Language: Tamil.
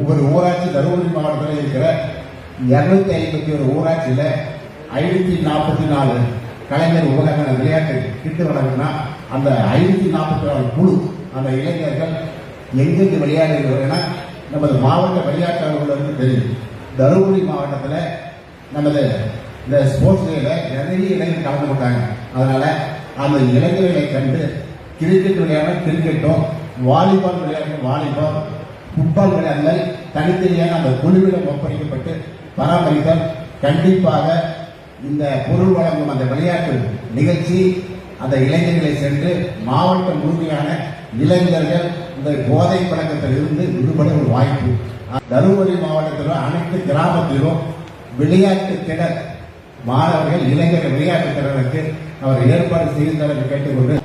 ஒவ்வொரு ஊராட்சி தருமபுரி மாவட்டத்தில் இருக்கிற இருநூத்தி ஐம்பத்தி ஒரு ஊராட்சியில ஐநூத்தி நாற்பத்தி நாலு கலைஞர் உபகரண விளையாட்டு கிட்டு வழங்கினா அந்த ஐநூத்தி நாற்பத்தி நாலு குழு அந்த இளைஞர்கள் எங்கெங்கு விளையாடுகிறோம் நமது மாவட்ட விளையாட்டு அலுவலருக்கு தெரியும். தருமபுரி மாவட்டத்தில் நமது இந்த ஸ்போர்ட்ஸ் டேல நிறைய இளைஞர்கள் கலந்து கொண்டாங்க. அதனால அந்த இளைஞர்களை கண்டு கிரிக்கெட் விளையாட கிரிக்கெட்டும் வாலிபால் விளையாட வாலிபால் ஃபுட்பால் விளையாடுதல் தனித்தனியாக அந்த குழுவிடம் ஒப்படைக்கப்பட்டு பராமரித்தால் கண்டிப்பாக இந்த பொருள் வழங்கும் அந்த விளையாட்டு நிகழ்ச்சி அந்த இளைஞர்களை சென்று மாவட்டம் முழுமையான இளைஞர்கள் இந்த போதை பழக்கத்தில் இருந்து விடுபட ஒரு வாய்ப்பு. தருமபுரி மாவட்டத்திலும் அனைத்து கிராமத்திலும் விளையாட்டு திடல் மாணவர்கள் இளைஞர்கள் விளையாட்டு திறனுக்கு அவர் ஏற்பாடு செய்து என்று கேட்டுக்கொண்டு